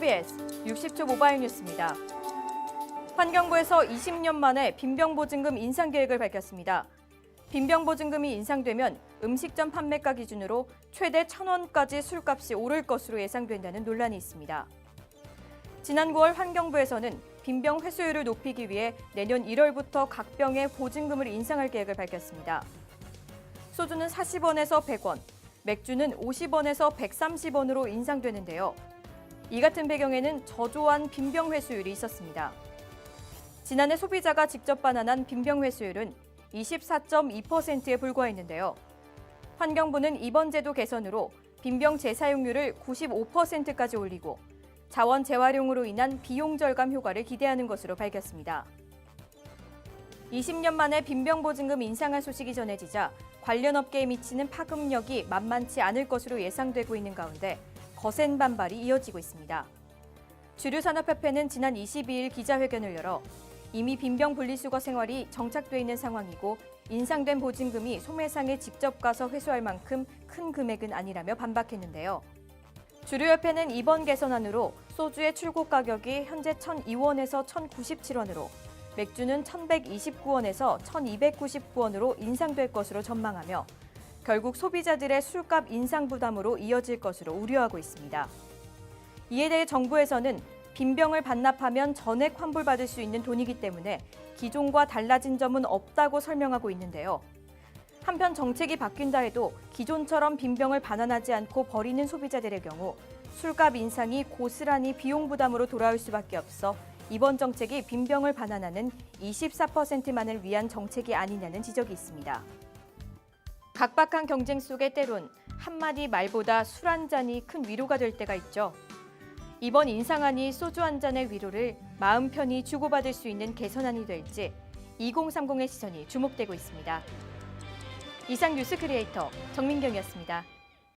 KBS 60초 모바일 뉴스입니다. 환경부에서 20년 만에 빈병보증금 인상 계획을 밝혔습니다. 빈병보증금이 인상되면 음식점 판매가 기준으로 최대 1,000원까지 술값이 오를 것으로 예상된다는 논란이 있습니다. 지난 9월 환경부에서는 빈병 회수율을 높이기 위해 내년 1월부터 각 병의 보증금을 인상할 계획을 밝혔습니다. 소주는 40원에서 100원, 맥주는 50원에서 130원으로 인상되는데요. 이 같은 배경에는 저조한 빈병 회수율이 있었습니다. 지난해 소비자가 직접 반환한 빈병 회수율은 24.2%에 불과했는데요. 환경부는 이번 제도 개선으로 빈병 재사용률을 95%까지 올리고 자원 재활용으로 인한 비용 절감 효과를 기대하는 것으로 밝혔습니다. 20년 만에 빈병 보증금 인상한 소식이 전해지자 관련 업계에 미치는 파급력이 만만치 않을 것으로 예상되고 있는 가운데 거센 반발이 이어지고 있습니다. 주류산업협회는 지난 22일 기자회견을 열어 이미 빈병 분리수거 생활이 정착돼 있는 상황이고 인상된 보증금이 소매상에 직접 가서 회수할 만큼 큰 금액은 아니라며 반박했는데요. 주류협회는 이번 개선안으로 소주의 출고 가격이 현재 1,002원에서 1,097원으로 맥주는 1,129원에서 1,299원으로 인상될 것으로 전망하며 결국 소비자들의 술값 인상 부담으로 이어질 것으로 우려하고 있습니다. 이에 대해 정부에서는 빈병을 반납하면 전액 환불받을 수 있는 돈이기 때문에 기존과 달라진 점은 없다고 설명하고 있는데요. 한편 정책이 바뀐다 해도 기존처럼 빈병을 반환하지 않고 버리는 소비자들의 경우 술값 인상이 고스란히 비용 부담으로 돌아올 수밖에 없어 이번 정책이 빈병을 반환하는 24%만을 위한 정책이 아니냐는 지적이 있습니다. 각박한 경쟁 속에 때론 한마디 말보다 술 한 잔이 큰 위로가 될 때가 있죠. 이번 인상안이 소주 한 잔의 위로를 마음 편히 주고받을 수 있는 개선안이 될지 2030의 시선이 주목되고 있습니다. 이상 뉴스 크리에이터 정민경이었습니다.